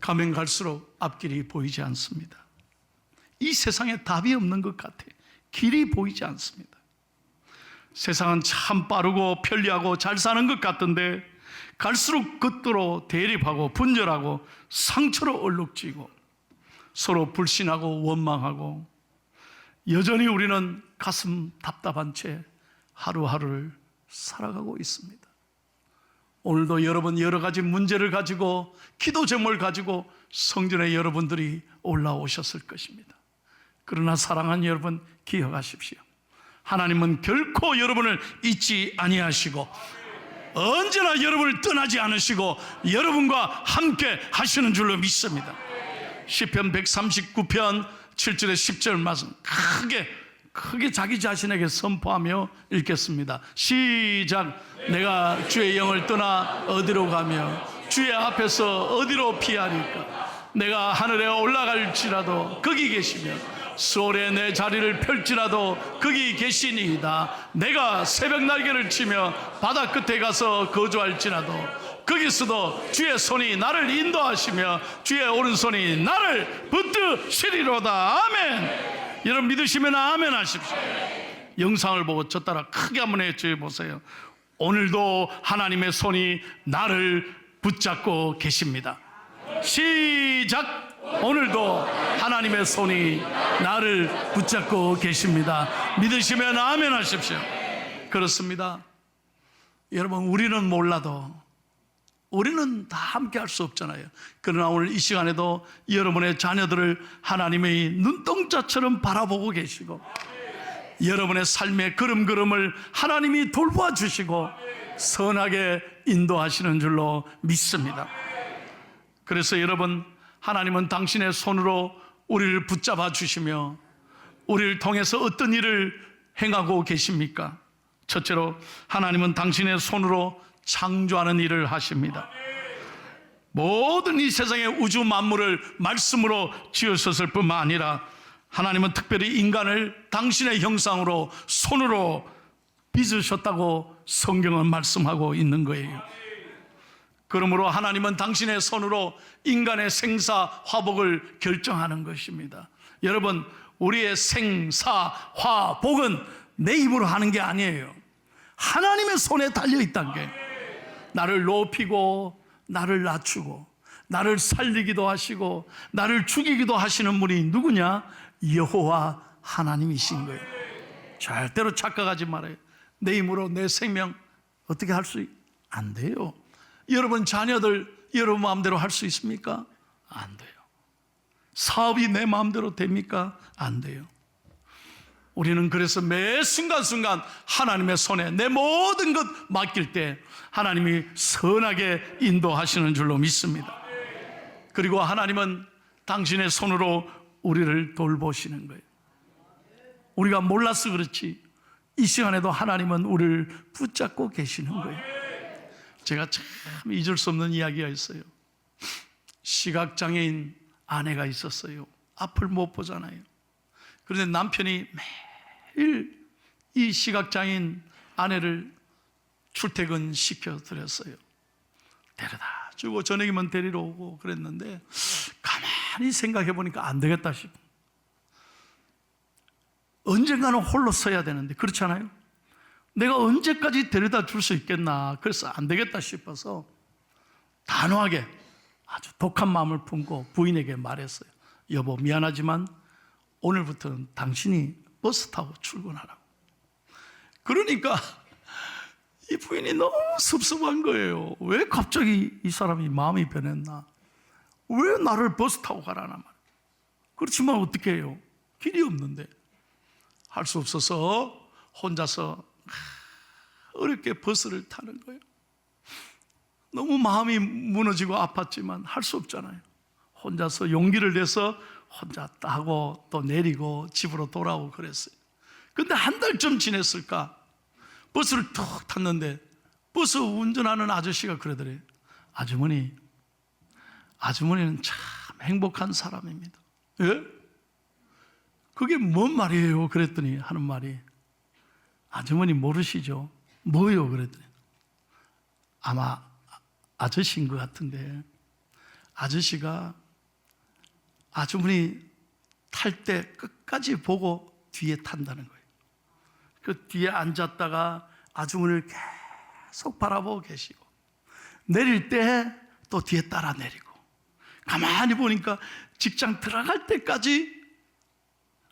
가면 갈수록 앞길이 보이지 않습니다. 이 세상에 답이 없는 것 같아. 길이 보이지 않습니다. 세상은 참 빠르고 편리하고 잘 사는 것 같던데 갈수록 겉도로 대립하고 분열하고 상처로 얼룩지고 서로 불신하고 원망하고 여전히 우리는 가슴 답답한 채 하루하루를 살아가고 있습니다. 오늘도 여러분 여러 가지 문제를 가지고 기도 제목을 가지고 성전에 여러분들이 올라오셨을 것입니다. 그러나 사랑하는 여러분 기억하십시오. 하나님은 결코 여러분을 잊지 아니하시고 언제나 여러분을 떠나지 않으시고 여러분과 함께 하시는 줄로 믿습니다. 시편 139편 7절에 10절 말씀 크게 크게 자기 자신에게 선포하며 읽겠습니다. 시작. 내가 주의 영을 떠나 어디로 가며 주의 앞에서 어디로 피하니까 내가 하늘에 올라갈지라도 거기 계시며 수월에 내 자리를 펼지라도 거기 계시니이다. 내가 새벽 날개를 치며 바다 끝에 가서 거주할지라도 거기서도 주의 손이 나를 인도하시며 주의 오른손이 나를 붙드시리로다. 아멘. 여러분 믿으시면 아멘 하십시오. 영상을 보고 저 따라 크게 한번 해주해 보세요. 오늘도 하나님의 손이 나를 붙잡고 계십니다. 시작. 오늘도 하나님의 손이 나를 붙잡고 계십니다. 믿으시면 아멘 하십시오. 그렇습니다. 여러분, 우리는 몰라도 우리는 다 함께 할 수 없잖아요. 그러나 오늘 이 시간에도 여러분의 자녀들을 하나님의 눈동자처럼 바라보고 계시고 여러분의 삶의 걸음걸음을 하나님이 돌봐 주시고 선하게 인도하시는 줄로 믿습니다. 그래서 여러분, 하나님은 당신의 손으로 우리를 붙잡아 주시며 우리를 통해서 어떤 일을 행하고 계십니까? 첫째로 하나님은 당신의 손으로 창조하는 일을 하십니다. 모든 이 세상의 우주 만물을 말씀으로 지으셨을 뿐만 아니라 하나님은 특별히 인간을 당신의 형상으로 손으로 빚으셨다고 성경은 말씀하고 있는 거예요. 그러므로 하나님은 당신의 손으로 인간의 생사 화복을 결정하는 것입니다. 여러분, 우리의 생사 화복은 내 힘으로 하는 게 아니에요. 하나님의 손에 달려 있다는 게 나를 높이고 나를 낮추고 나를 살리기도 하시고 나를 죽이기도 하시는 분이 누구냐? 여호와 하나님이신 거예요. 절대로 착각하지 말아요. 내 힘으로 내 생명 어떻게 할 수 안 돼요. 여러분 자녀들 여러분 마음대로 할 수 있습니까? 안 돼요. 사업이 내 마음대로 됩니까? 안 돼요. 우리는 그래서 매 순간순간 하나님의 손에 내 모든 것 맡길 때 하나님이 선하게 인도하시는 줄로 믿습니다. 그리고 하나님은 당신의 손으로 우리를 돌보시는 거예요. 우리가 몰라서 그렇지 이 시간에도 하나님은 우리를 붙잡고 계시는 거예요. 제가 참 잊을 수 없는 이야기가 있어요. 시각장애인 아내가 있었어요. 앞을 못 보잖아요. 그런데 남편이 매 일 이 시각장애인 아내를 출퇴근 시켜 드렸어요. 데려다 주고 저녁이면 데리러 오고 그랬는데 가만히 생각해 보니까 안 되겠다 싶어. 언젠가는 홀로 서야 되는데 그렇잖아요. 내가 언제까지 데려다 줄 수 있겠나. 그래서 안 되겠다 싶어서 단호하게 아주 독한 마음을 품고 부인에게 말했어요. 여보, 미안하지만 오늘부터는 당신이 버스 타고 출근하라고. 그러니까 이 부인이 너무 섭섭한 거예요. 왜 갑자기 이 사람이 마음이 변했나? 왜 나를 버스 타고 가라나 말. 그렇지만 어떻게 해요? 길이 없는데 할 수 없어서 혼자서 어렵게 버스를 타는 거예요. 너무 마음이 무너지고 아팠지만 할 수 없잖아요. 혼자서 용기를 내서 혼자 따고 또 내리고 집으로 돌아오고 그랬어요. 근데 한 달쯤 지냈을까? 버스를 툭 탔는데 버스 운전하는 아저씨가 그러더래요. 아주머니, 아주머니는 참 행복한 사람입니다. 예? 그게 뭔 말이에요? 그랬더니 하는 말이 아주머니 모르시죠? 뭐요? 그랬더니 아마 아저씨인 것 같은데 아저씨가 아주머니 탈 때 끝까지 보고 뒤에 탄다는 거예요. 그 뒤에 앉았다가 아주머니를 계속 바라보고 계시고 내릴 때 또 뒤에 따라 내리고 가만히 보니까 직장 들어갈 때까지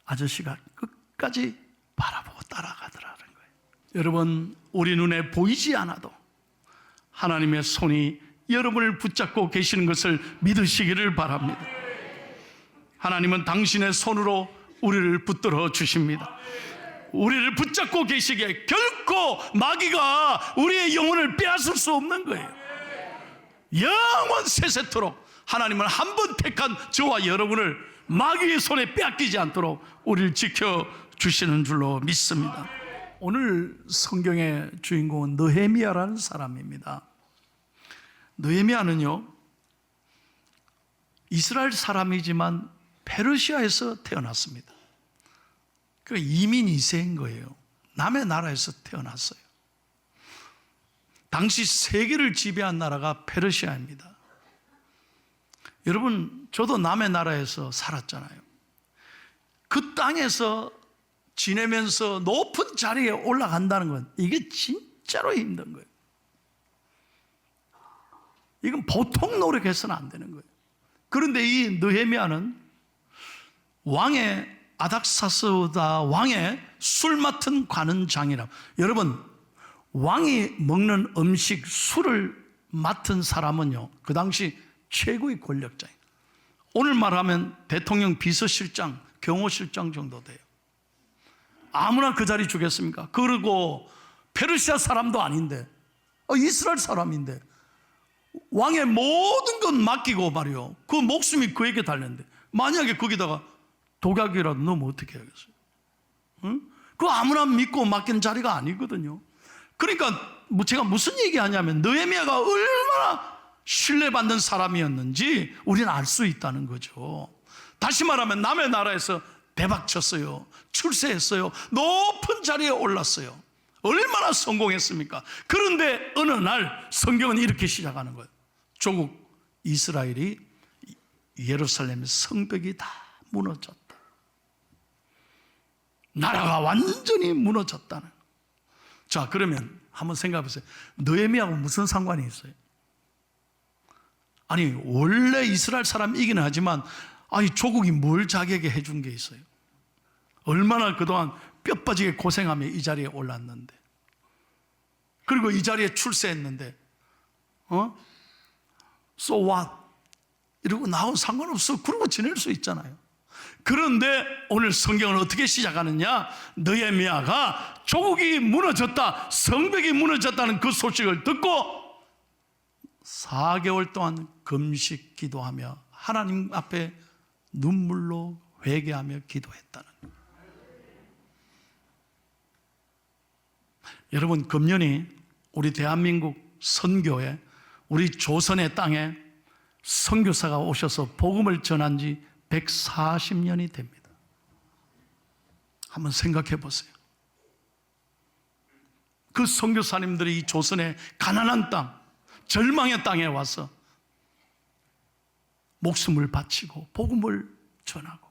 아저씨가 끝까지 바라보고 따라가더라는 거예요. 여러분, 우리 눈에 보이지 않아도 하나님의 손이 여러분을 붙잡고 계시는 것을 믿으시기를 바랍니다. 하나님은 당신의 손으로 우리를 붙들어 주십니다. 우리를 붙잡고 계시기에 결코 마귀가 우리의 영혼을 빼앗을 수 없는 거예요. 영원 세세토록 하나님은 한 번 택한 저와 여러분을 마귀의 손에 빼앗기지 않도록 우리를 지켜 주시는 줄로 믿습니다. 오늘 성경의 주인공은 느헤미야라는 사람입니다. 느헤미야는요 이스라엘 사람이지만 페르시아에서 태어났습니다. 그 이민 2세인 거예요. 남의 나라에서 태어났어요. 당시 세계를 지배한 나라가 페르시아입니다. 여러분, 저도 남의 나라에서 살았잖아요. 그 땅에서 지내면서 높은 자리에 올라간다는 건 이게 진짜로 힘든 거예요. 이건 보통 노력해서는 안 되는 거예요. 그런데 이 느헤미야는 왕의 아닥사스다 왕의 술 맡은 관은장이라. 여러분 왕이 먹는 음식 술을 맡은 사람은요 그 당시 최고의 권력자예요. 오늘 말하면 대통령 비서실장, 경호실장 정도 돼요. 아무나 그 자리 주겠습니까? 그리고 페르시아 사람도 아닌데 어, 이스라엘 사람인데 왕의 모든 건 맡기고 말이요. 그 목숨이 그에게 달렸는데 만약에 거기다가 독약이라도 넣으면 어떻게 하겠어요? 응? 그 아무나 믿고 맡기는 자리가 아니거든요. 그러니까 뭐 제가 무슨 얘기하냐면 느헤미야가 얼마나 신뢰받는 사람이었는지 우리는 알 수 있다는 거죠. 다시 말하면 남의 나라에서 대박 쳤어요. 출세했어요. 높은 자리에 올랐어요. 얼마나 성공했습니까? 그런데 어느 날 성경은 이렇게 시작하는 거예요. 조국 이스라엘이 예루살렘의 성벽이 다 무너졌다. 나라가 완전히 무너졌다는. 자, 그러면 한번 생각해 보세요. 느헤미야하고 무슨 상관이 있어요? 아니, 원래 이스라엘 사람이기는 하지만 아니, 조국이 뭘 자기에게 해준 게 있어요? 얼마나 그동안 뼈 빠지게 고생하며 이 자리에 올랐는데. 그리고 이 자리에 출세했는데, 어? So what? 이러고 나온 상관없어. 그러고 지낼 수 있잖아요. 그런데 오늘 성경은 어떻게 시작하느냐? 느헤미야가 조국이 무너졌다, 성벽이 무너졌다는 그 소식을 듣고 4개월 동안 금식 기도하며 하나님 앞에 눈물로 회개하며 기도했다는. 여러분 금년이 우리 대한민국 선교에 우리 조선의 땅에 선교사가 오셔서 복음을 전한 지 140년이 됩니다. 한번 생각해 보세요. 그 선교사님들이 이 조선의 가난한 땅, 절망의 땅에 와서 목숨을 바치고 복음을 전하고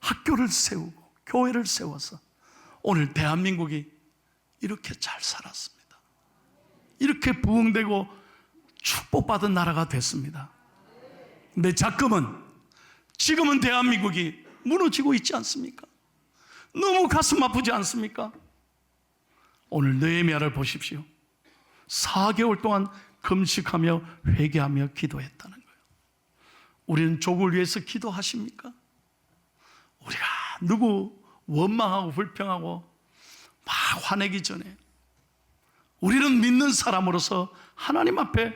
학교를 세우고 교회를 세워서 오늘 대한민국이 이렇게 잘 살았습니다. 이렇게 부흥되고 축복받은 나라가 됐습니다. 근데 자금은 지금은 대한민국이 무너지고 있지 않습니까? 너무 가슴 아프지 않습니까? 오늘 느헤미야를 보십시오. 4개월 동안 금식하며 회개하며 기도했다는 거예요. 우리는 족을 위해서 기도하십니까? 우리가 누구 원망하고 불평하고 막 화내기 전에 우리는 믿는 사람으로서 하나님 앞에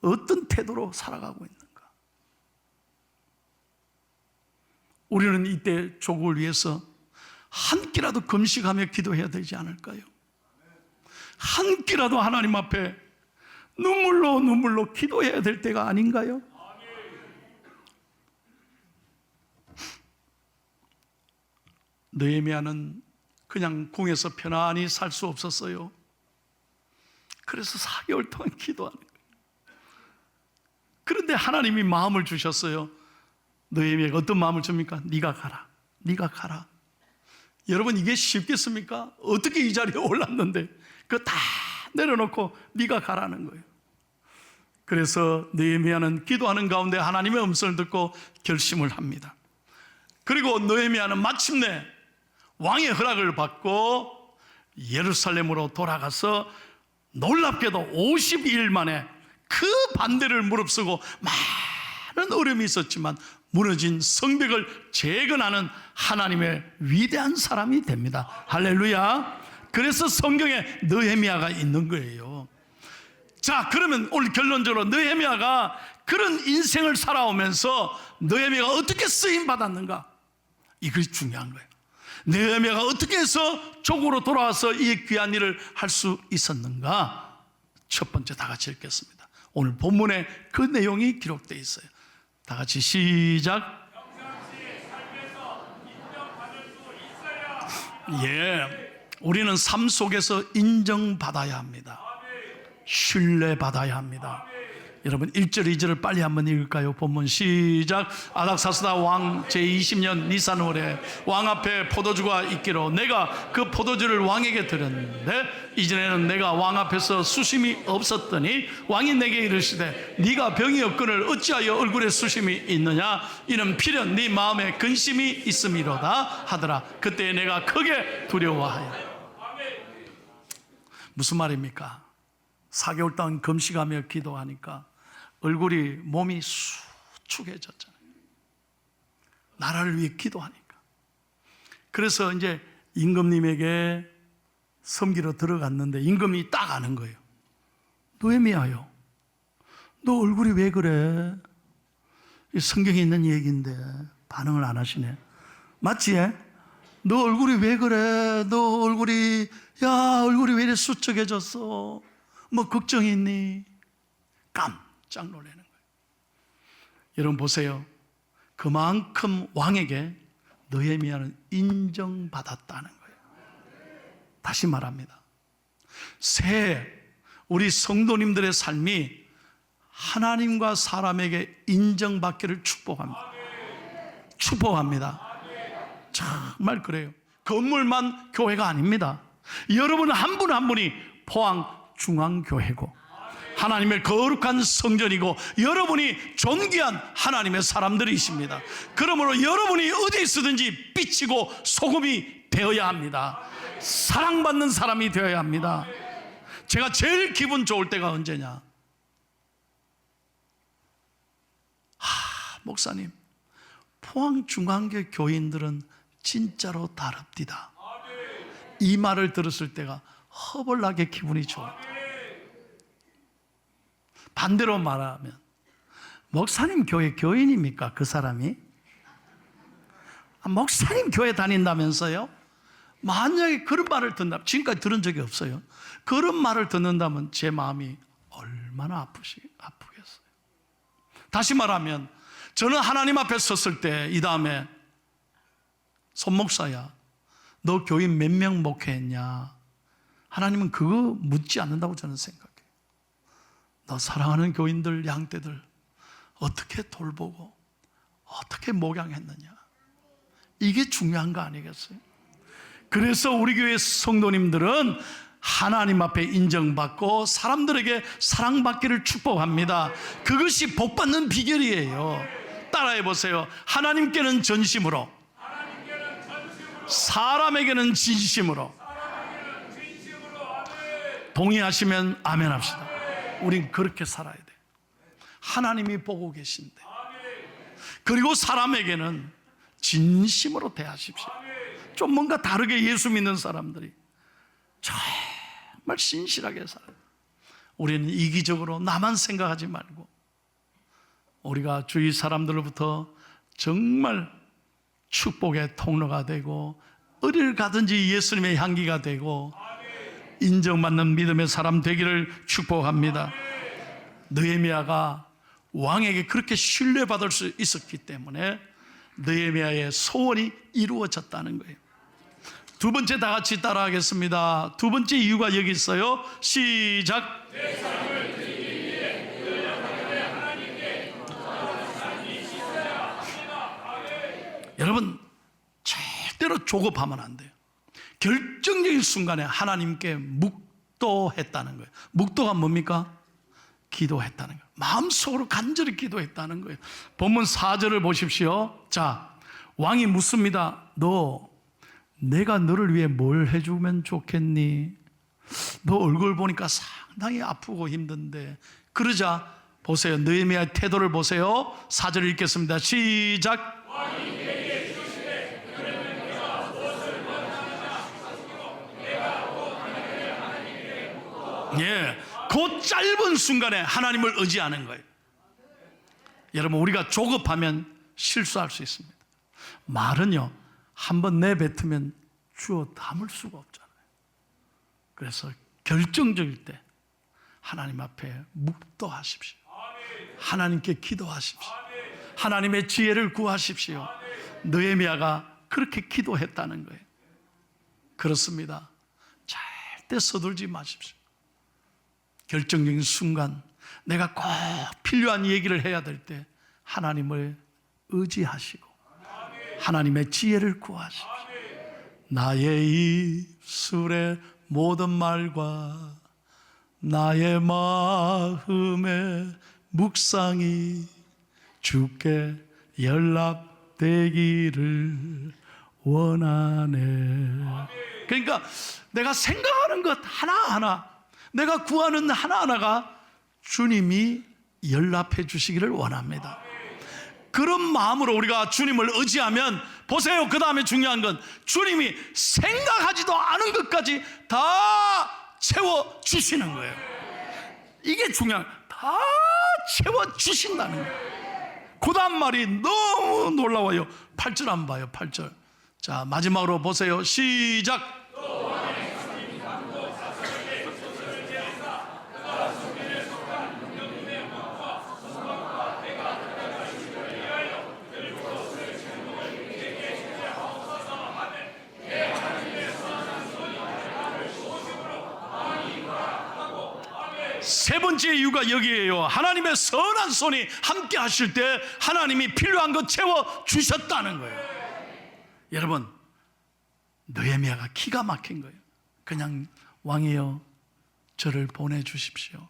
어떤 태도로 살아가고 있는가? 우리는 이때 조국을 위해서 한 끼라도 금식하며 기도해야 되지 않을까요? 한 끼라도 하나님 앞에 눈물로 눈물로 기도해야 될 때가 아닌가요? 느헤미야는 그냥 궁에서 편안히 살 수 없었어요. 그래서 4개월 동안 기도하는 거예요. 그런데 하나님이 마음을 주셨어요. 느헤미야가 어떤 마음을 줍니까? 네가 가라. 네가 가라. 여러분 이게 쉽겠습니까? 어떻게 이 자리에 올랐는데 그거 다 내려놓고 네가 가라는 거예요. 그래서 느헤미야는 기도하는 가운데 하나님의 음성을 듣고 결심을 합니다. 그리고 느헤미야는 마침내 왕의 허락을 받고 예루살렘으로 돌아가서 놀랍게도 52일 만에 그 반대를 무릅쓰고 많은 어려움이 있었지만 무너진 성벽을 재건하는 하나님의 위대한 사람이 됩니다. 할렐루야. 그래서 성경에 느헤미야가 있는 거예요. 자, 그러면 오늘 결론적으로 느헤미야가 그런 인생을 살아오면서 느헤미야가 어떻게 쓰임 받았는가? 이것이 중요한 거예요. 느헤미야가 어떻게 해서 조국으로 돌아와서 이 귀한 일을 할 수 있었는가? 첫 번째 다 같이 읽겠습니다. 오늘 본문에 그 내용이 기록되어 있어요. 다 같이 시작. 예. 우리는 삶 속에서 인정받아야 합니다. 신뢰받아야 합니다. 여러분 1절 2절을 빨리 한번 읽을까요? 본문 시작 아닥사스다 왕 제20년 니산월에 왕 앞에 포도주가 있기로 내가 그 포도주를 왕에게 드렸는데 이전에는 내가 왕 앞에서 수심이 없었더니 왕이 내게 이르시되 네가 병이 없거늘 어찌하여 얼굴에 수심이 있느냐 이는 필연 네 마음에 근심이 있음이로다 하더라 그때 내가 크게 두려워하여 무슨 말입니까? 4개월 동안 금식하며 기도하니까 얼굴이 몸이 수축해졌잖아요. 나라를 위해 기도하니까. 그래서 이제 임금님에게 섬기러 들어갔는데 임금이 딱 아는 거예요. 노예미야요. 너 얼굴이 왜 그래? 이 성경에 있는 얘기인데 반응을 안 하시네. 맞지? 너 얼굴이 왜 그래? 너 얼굴이 야 얼굴이 왜 이래 수척해졌어? 뭐 걱정이 있니? 깜 짝 놀라는 거예요. 여러분 보세요. 그만큼 왕에게 느헤미야는 인정받았다는 거예요. 다시 말합니다. 새 우리 성도님들의 삶이 하나님과 사람에게 인정받기를 축복합니다. 축복합니다. 정말 그래요. 건물만 교회가 아닙니다. 여러분 한 분한 분이 포항 중앙교회고 하나님의 거룩한 성전이고 여러분이 존귀한 하나님의 사람들이십니다. 그러므로 여러분이 어디 있으든지 비치고 소금이 되어야 합니다. 사랑받는 사람이 되어야 합니다. 제가 제일 기분 좋을 때가 언제냐? 하, 목사님, 포항 중앙교 교인들은 진짜로 다릅디다. 이 말을 들었을 때가 허벌나게 기분이 좋아요. 반대로 말하면 목사님 교회 교인입니까? 그 사람이? 아, 목사님 교회 다닌다면서요? 만약에 그런 말을 듣는다 지금까지 들은 적이 없어요. 그런 말을 듣는다면 제 마음이 얼마나 아프시, 아프겠어요. 다시 말하면 저는 하나님 앞에 섰을 때 이 다음에 손목사야 너 교인 몇 명 목회했냐? 하나님은 그거 묻지 않는다고 저는 생각해요. 너 사랑하는 교인들, 양떼들 어떻게 돌보고 어떻게 목양했느냐? 이게 중요한 거 아니겠어요? 그래서 우리 교회 성도님들은 하나님 앞에 인정받고 사람들에게 사랑받기를 축복합니다. 그것이 복받는 비결이에요. 따라해 보세요. 하나님께는 전심으로, 사람에게는 진심으로. 동의하시면 아멘 합시다. 우린 그렇게 살아야 돼. 하나님이 보고 계신데. 그리고 사람에게는 진심으로 대하십시오. 좀 뭔가 다르게 예수 믿는 사람들이 정말 신실하게 살아요. 우리는 이기적으로 나만 생각하지 말고 우리가 주위 사람들로부터 정말 축복의 통로가 되고 어딜 가든지 예수님의 향기가 되고 인정받는 믿음의 사람 되기를 축복합니다. 느헤미야가 왕에게 그렇게 신뢰받을 수 있었기 때문에 느헤미야의 소원이 이루어졌다는 거예요. 두 번째 다 같이 따라하겠습니다. 두 번째 이유가 여기 있어요. 시작. 여러분 절대로 조급하면 안 돼요. 결정적인 순간에 하나님께 묵도했다는 거예요. 묵도가 뭡니까? 기도했다는 거예요. 마음속으로 간절히 기도했다는 거예요. 본문 4절을 보십시오. 자, 왕이 묻습니다. 너 내가 너를 위해 뭘 해주면 좋겠니? 너 얼굴 보니까 상당히 아프고 힘든데 그러자 보세요. 느헤미야의 태도를 보세요. 4절 읽겠습니다. 시작. 예, 그 짧은 순간에 하나님을 의지하는 거예요. 여러분 우리가 조급하면 실수할 수 있습니다. 말은요 한번 내뱉으면 주어 담을 수가 없잖아요. 그래서 결정적일 때 하나님 앞에 묵도하십시오. 하나님께 기도하십시오. 하나님의 지혜를 구하십시오. 느헤미야가 그렇게 기도했다는 거예요. 그렇습니다. 절대 서둘지 마십시오. 결정적인 순간 내가 꼭 필요한 얘기를 해야 될 때 하나님을 의지하시고 하나님의 지혜를 구하십시오. 나의 입술의 모든 말과 나의 마음의 묵상이 주께 연락되기를 원하네. 그러니까 내가 생각하는 것 하나하나, 내가 구하는 하나하나가 주님이 연락해 주시기를 원합니다. 그런 마음으로 우리가 주님을 의지하면 보세요. 그 다음에 중요한 건 주님이 생각하지도 않은 것까지 다 채워 주시는 거예요. 이게 중요한 다 채워 주신다는 거예요. 그 다음 말이 너무 놀라워요. 8절 한번 봐요. 8절. 자, 마지막으로 보세요. 시작. 세 번째 이유가 여기에요. 하나님의 선한 손이 함께 하실 때 하나님이 필요한 것 채워 주셨다는 거예요. 여러분, 느헤미야가 기가 막힌 거예요. 그냥 왕이여 저를 보내 주십시오.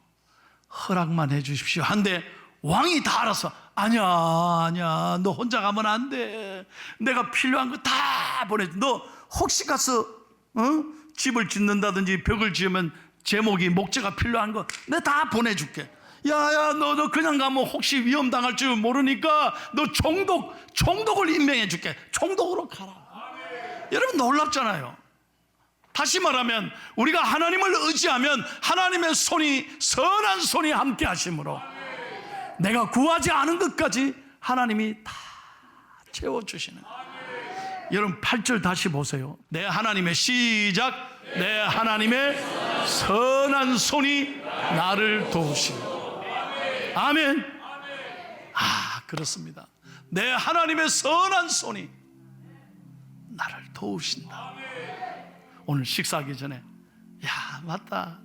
허락만 해 주십시오. 한데 왕이 다 알아서 아니야 아니야 너 혼자 가면 안 돼. 내가 필요한 거 다 보내. 너 혹시 가서 어? 집을 짓는다든지 벽을 지으면 제목이 목재가 필요한 거 내가 다 보내줄게. 야야 너 너 그냥 가면 혹시 위험 당할 줄 모르니까 너 총독 총독을 임명해 줄게. 총독으로 가라. 여러분 놀랍잖아요. 다시 말하면 우리가 하나님을 의지하면 하나님의 손이 선한 손이 함께 하심으로 내가 구하지 않은 것까지 하나님이 다 채워 주시는. 여러분 8절 다시 보세요. 내 하나님의 시작 내 하나님의 선한 손이 나를 도우시고 아멘. 아, 그렇습니다. 내 하나님의 선한 손이 나를 도우신다. 오늘 식사하기 전에 야 맞다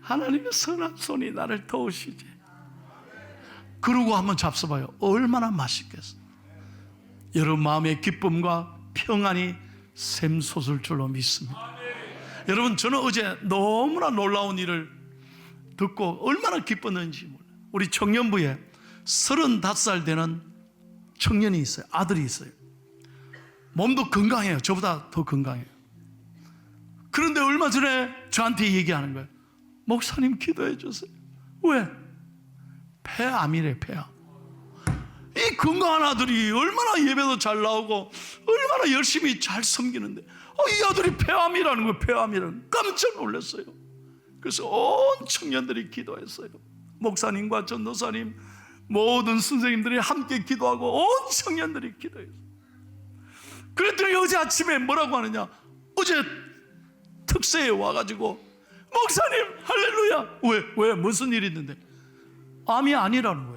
하나님의 선한 손이 나를 도우시지 그러고 한번 잡숴봐요 얼마나 맛있겠어 여러분 마음의 기쁨과 평안이 샘솟을 줄로 믿습니다 여러분 저는 어제 너무나 놀라운 일을 듣고 얼마나 기뻤는지 몰라요 우리 청년부에 35살 되는 청년이 있어요 아들이 있어요 몸도 건강해요 저보다 더 건강해요 그런데 얼마 전에 저한테 얘기하는 거예요. 목사님 기도해 주세요. 왜? 폐암이래, 폐암. 이 건강한 아들이 얼마나 예배도 잘 나오고 얼마나 열심히 잘 섬기는데 어, 이 아들이 폐암이라는 거예요, 폐암이라는 깜짝 놀랐어요. 그래서 온 청년들이 기도했어요. 목사님과 전도사님, 모든 선생님들이 함께 기도하고 온 청년들이 기도했어요. 그랬더니 어제 아침에 뭐라고 하느냐? 어제 특세에 와가지고 목사님 할렐루야 왜 왜 무슨 일이 있는데 암이 아니라는 거예요.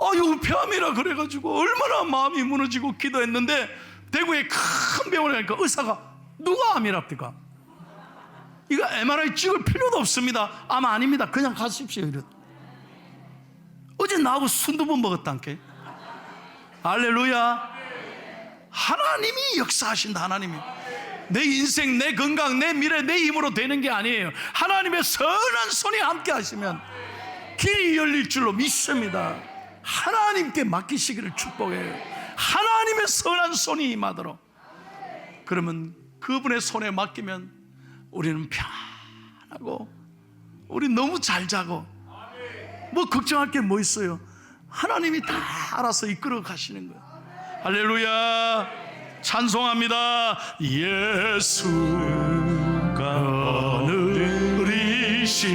아유 폐암이라 그래가지고 얼마나 마음이 무너지고 기도했는데 대구에 큰 병원에 가니까 의사가 누가 암이랍니까? 이거 MRI 찍을 필요도 없습니다. 암 아닙니다. 그냥 가십시오. 이랬. 어제 나하고 순두 번 먹었단께. 할렐루야. 하나님이 역사하신다, 하나님이. 내 인생, 내 건강, 내 미래, 내 힘으로 되는 게 아니에요. 하나님의 선한 손이 함께 하시면 길이 열릴 줄로 믿습니다. 하나님께 맡기시기를 축복해요. 하나님의 선한 손이 임하도록. 그러면 그분의 손에 맡기면 우리는 편하고 우리 너무 잘 자고 뭐 걱정할 게 뭐 있어요? 하나님이 다 알아서 이끌어 가시는 거예요. 할렐루야. 찬송합니다. 예수가 오늘이시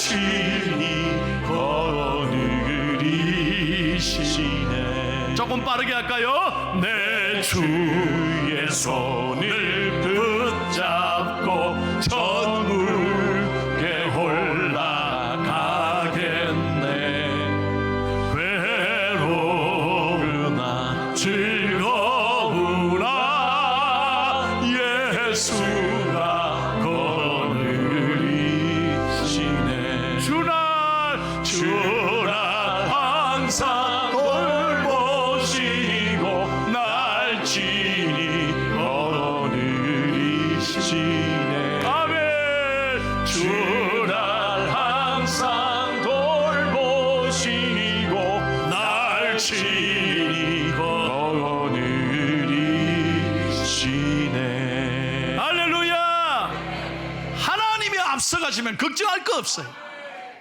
날 친히 거느리시네 조금 빠르게 할까요? 내 주의 손을 붙잡고 천 앞서가시면 걱정할 거 없어요.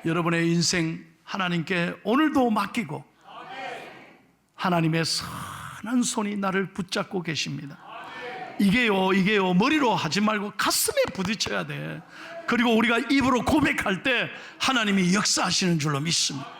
여러분의 인생 하나님께 오늘도 맡기고 하나님의 선한 손이 나를 붙잡고 계십니다. 이게요 이게요 머리로 하지 말고 가슴에 부딪혀야 돼. 그리고 우리가 입으로 고백할 때 하나님이 역사하시는 줄로 믿습니다